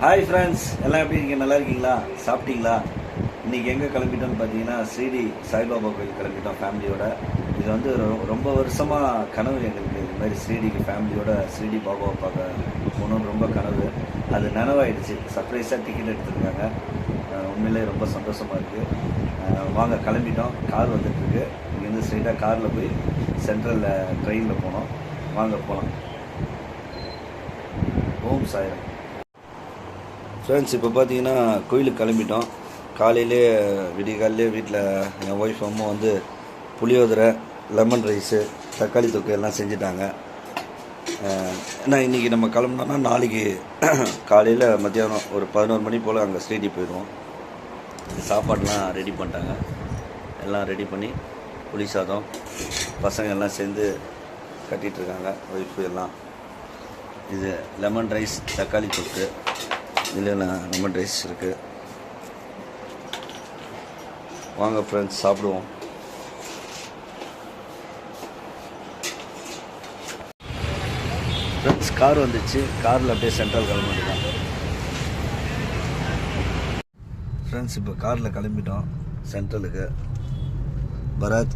Hi friends எல்லாம் எப்படி இருக்கீங்க? நல்லா இருக்கீங்களா? சாப்பிட்டீங்களா? இன்றைக்கி எங்கே கிளம்பிட்டோம்னு பார்த்தீங்கன்னா ஸ்ரீடி சாய்பாபா கோயில் கிளம்பிட்டோம் ஃபேமிலியோட. இது வந்து ரொ- ரொம்ப வருஷமாக கனவு எங்களுக்கு. இது மாதிரி ஸ்ரீடிக்கு ஃபேமிலியோட ஸ்ரீடி பாபாவை பார்க்க போகணும்னு ரொம்ப கனவு. அது நனவாயிடுச்சு. சர்ப்ரைஸாக டிக்கெட் எடுத்துருக்காங்க. உண்மையிலே ரொம்ப சந்தோஷமாக இருக்குது வாங்க கிளம்பிட்டோம். கார் வந்துட்டுருக்கு. இங்கேருந்து ஸ்ட்ரெயிட்டாக காரில் போய் சென்ட்ரலில் ட்ரெயினில் போனோம். வாங்க போகலாம் ஓம் சாயிரம். ஃப்ரெண்ட்ஸ் இப்போ பார்த்தீங்கன்னா கோயிலுக்கு கிளம்பிட்டோம். காலையிலே விடிய காலையிலே வீட்டில் என் ஒய்ஃப் அம்மா வந்து புளியோதரை லெமன் ரைஸு தக்காளி தொக்கு எல்லாம் செஞ்சுட்டாங்க. அஹ், ஏன்னா இன்றைக்கி நம்ம கிளம்புனோன்னா நாளைக்கு காலையில் மத்தியானம் ஒரு பதினோரு மணி போல் அங்கே ஸ்டேடி போயிடுவோம். சாப்பாடெலாம் ரெடி பண்ணிட்டாங்க. எல்லாம் ரெடி பண்ணி புளி சாதம் பசங்க எல்லாம் சேர்ந்து கட்டிகிட்ருக்காங்க இருக்காங்க ஒய்ஃபு எல்லாம். இது லெமன் ரைஸ் தக்காளி தொக்கு. இதில் ரொம்ப ரைஸ் இருக்குது வாங்க ஃப்ரெண்ட்ஸ் சாப்பிடுவோம். ஃப்ரெண்ட்ஸ் கார் வந்துச்சு. காரில் அப்படியே சென்ட்ரல் கிளம்பிட்டுதான் ஃப்ரெண்ட்ஸ் இப்போ காரில் கிளம்பிட்டோம். சென்ட்ரலுக்கு பரத்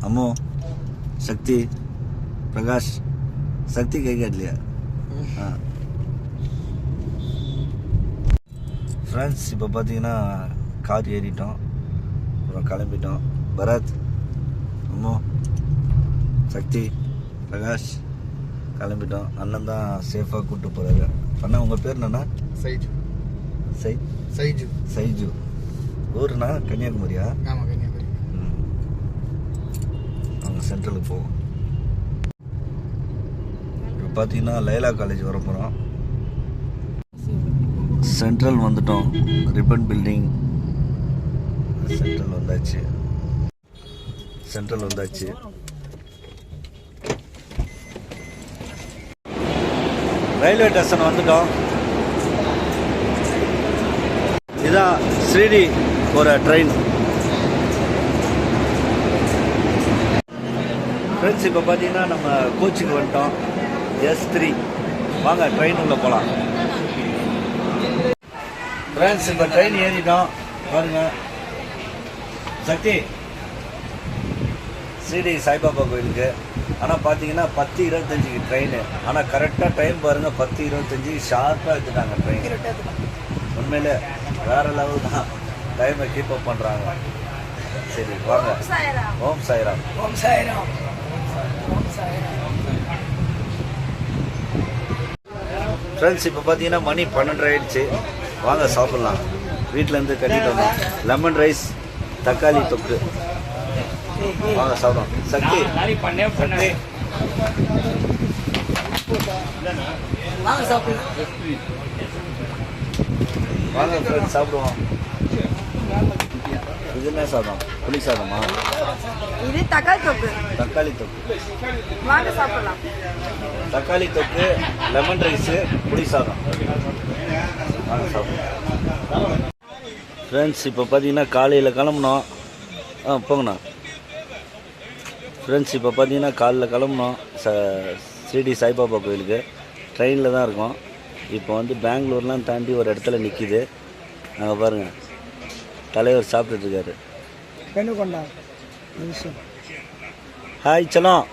அம்மோ சக்தி பிரகாஷ். சக்தி கை காட்டலையா? ஆ. ஃப்ரெண்ட்ஸ் இப்போ பார்த்தீங்கன்னா கார் ஏறிட்டோம். அப்புறம் கிளம்பிட்டோம். பரத் அம்மோ சக்தி பிரகாஷ் கிளம்பிட்டோம். அண்ணன் தான் சேஃபாக கூப்பிட்டு போகிறாரு அண்ணா உங்கள் பேர் என்னண்ணா? சைஜு. சை சைஜு. சைஜு. ஊருண்ணா? கன்னியாகுமரியா? ஆமா கன்னியாகுமரி. ம். அவங்க சென்ட்ரலுக்கு போவோம். இப்போ பார்த்தீங்கன்னா லைலா காலேஜ் வர போகிறோம் சென்ட்ரல் வந்துட்டோம். Ripon building. சென்ட்ரல் வந்தாச்சு. சென்ட்ரல் வந்தாச்சு. ரயில்வே ஸ்டேஷன் வந்துட்டோம். இதான் ஸ்ரீடி போகிற ட்ரெயின். ஃப்ரெண்ட்ஸ் இப்போ பார்த்தீங்கன்னா நம்ம கோச்சிக்கு வந்துட்டோம். எஸ் த்ரீ வாங்க ட்ரெயின் உள்ளே போகலாம் ஃப்ரெண்ட்ஸ் இப்போ ட்ரெயின் ஏறிட்டோம். பாருங்க. சக்தி. ஸ்ரீடி சாய்பாபா கோயிலுக்கு. ஆனால் பார்த்தீங்கன்னா பத்து இருபத்தஞ்சுக்கு ட்ரெயின் ஆனால் கரெக்டாக டைம் பாருங்கள் பத்து இருபத்தஞ்சுக்கு ஷார்ப்பாக எடுத்துட்டாங்க ட்ரெயின் உண்மையிலே வேற லெவல் தான். டைமை கீப் அப் பண்ணுறாங்க சரி வாங்க. ஓம் சாய்ராம். ஓம் சாய்ராம். ஃப்ரெண்ட்ஸ் இப்போ பார்த்தீங்கன்னா மணி பன்னெண்டு ஆயிடுச்சு. வாங்க சாப்பிட்லாம். வீட்டிலேருந்து கட்டிட்டு வந்தோம். லெமன் ரைஸ் தக்காளி தொக்கு. வாங்க சாப்பிடலாம். சக்தி. வாங்க ஃப்ரெண்ட்ஸ் சாப்பிடுவோம். இது என்ன சாதம் புளி சாதமா? இது தக்காளி தொக்கு. தக்காளி தொக்கு. வாங்க சாப்பிடலாம். தக்காளி தொக்கு லெமன் ரைஸு புளி சாதம். வாங்க சாப்பிடுவோம் ஃப்ரெண்ட்ஸ் இப்போ பார்த்தீங்கன்னா காலையில் கிளம்புனோம். ஆ போங்கண்ணா. ஃப்ரெண்ட்ஸ் இப்போ பார்த்தீங்கன்னா காலைல கிளம்புனோம். ச ஸ்ரீடி சாய்பாபா கோயிலுக்கு. ட்ரெயினில் தான் இருக்கோம். இப்போ வந்து பெங்களூர்லாம் தாண்டி ஒரு இடத்துல நிற்கிது அங்கே பாருங்கள் தலைவர் கொண்டா? நிமிஷம். ஹாய் செல்லம்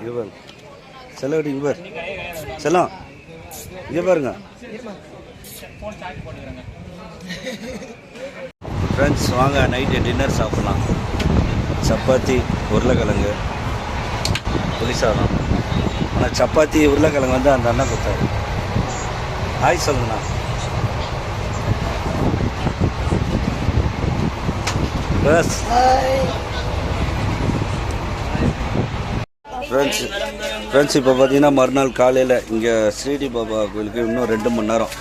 இங்க பாரு செலவடி இங்க பாரு. செல்லம் இங்க பாருங்க. ஃப்ரெண்ட்ஸ் வாங்க நைட்டு டின்னர் சாப்பிட்லாம். சப்பாத்தி உருளைக்கிழங்கு புளி சாதம். ஆனால் சப்பாத்தி உருளைக்கிழங்கு வந்து அந்த அண்ணன் கொடுத்தாரு. ஹாய் சொல்லுங்கண்ணா பஸ் ஃப்ரெண்ட்ஸ் ஃப்ரெண்ட்ஸ் இப்போ பார்த்தீங்கன்னா மறுநாள் காலையில் இங்கே ஸ்ரீடி பாபா கோயிலுக்கு இன்னும் ரெண்டு மணி நேரம்.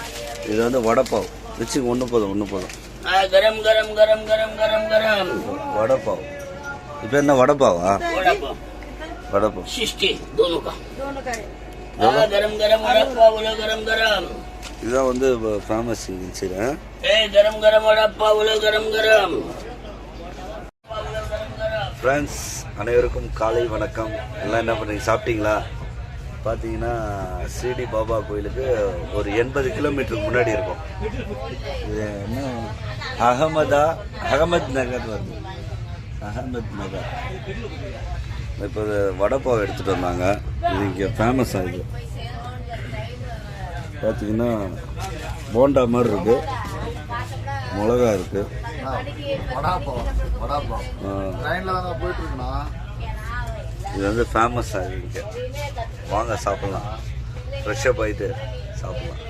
இது வந்து வடப்பாவ். வச்சு ஒன்று போதும் ஒன்று போதும். கரம் கரம் கரம் கரம் கரம் கரம். வடப்பாவ். இப்போ என்ன வடப்பாவா? வடப்பாவ். சிஷ்டி கரம் கரம் வடப்பாவில் கரம் கரம். இதுதான் வந்து ஃபேமஸ் இருந்துச்சுடா ஃப்ரெண்ட்ஸ் அனைவருக்கும் காலை வணக்கம். எல்லாம் என்ன பண்ணுறீங்க சாப்பிட்டீங்களா? பார்த்தீங்கன்னா ஸ்ரீடி பாபா கோயிலுக்கு ஒரு எண்பது கிலோமீட்டருக்கு முன்னாடி இருக்கும். இது என்ன? அகமதா அகமத் நகர் வருது. அகமத் நகர். இப்போ வடப்பாவை எடுத்துகிட்டு வந்தாங்க. இது இங்கே ஃபேமஸ் ஆகுது பார்த்தீங்கன்னா போண்டா மாதிரி இருக்கு. மிளகா இருக்கு. வடாப்பம் வடாப்பம் ஆ, ட்ரெயினில் தாங்க போயிட்டு இருக்குண்ணா இது வந்து ஃபேமஸ் ஆகுது இங்கே வாங்க சாப்பிட்லாம். ஃப்ரெஷ்ஷப் ஆகிட்டு சாப்பிட்லாம்.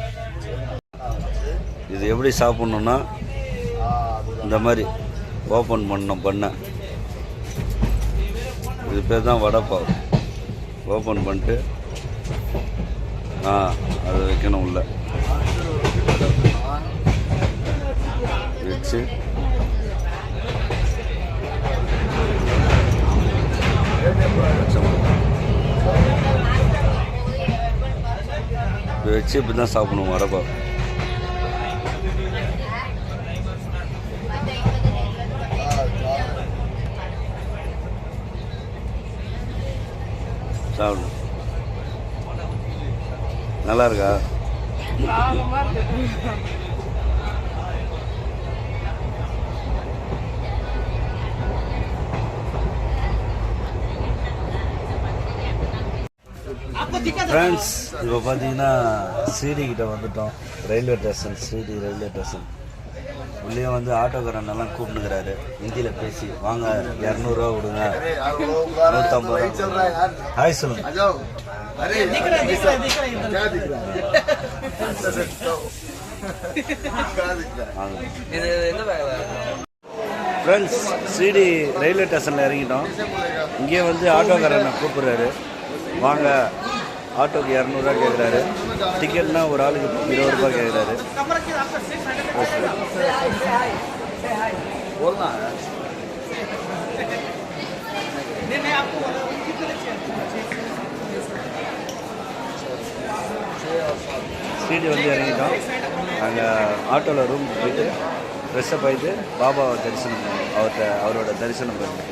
இது எப்படி சாப்பிட்ணுன்னா இந்த மாதிரி ஓப்பன் பண்ணணும் பண்ண. இது பேர் தான் வடைப்பாவு ஓப்பன் பண்ணிட்டு ஆ அது வைக்கணும் உள்ள. வச்சு. வச்சு இப்படி தான் சாப்பிடணும் வரப்போ சாப்பிடணும் நல்லா இருக்கா? ஃப்ரெண்ட்ஸ் இப்போ பார்த்தீங்கன்னா சிடி கிட்ட வந்துட்டோம். Railway station Shirdi railway station உள்ளே வந்து ஆட்டோக்காரனெல்லாம் கூப்பிட்டுக்கிறாரு. ஹிந்தியில் பேசி வாங்க இரநூறுவா கொடுங்க. நூற்றம்பது ரூபா ஹாய் சொல்லுங்க. अरे दिख रहा दिख रहा दिख रहा क्या दिख रहा है क्या दिख रहा है வாங்க ஃப்ரெண்ட்ஸ் சிடி ரயில்வே ஸ்டேஷனில் இறங்கிட்டோம் இங்கே வந்து ஆட்டோக்காரனை கூப்பிட்றாரு வாங்க ஆட்டோக்கு இரநூறுவா கேட்குறாரு டிக்கெட்னா ஒரு ஆளுக்கு இருபது ரூபாய் கேட்குறாரு बोलना है சிடி வந்து இறங்கிட்டோம். அங்கே ஆட்டோவில் ரூம் போயிட்டு ஃப்ரெஷ்ஷப் ஆகிட்டு பாபாவை தரிசனம் அவர்கிட்ட அவரோட தரிசனம் பண்ணோம்.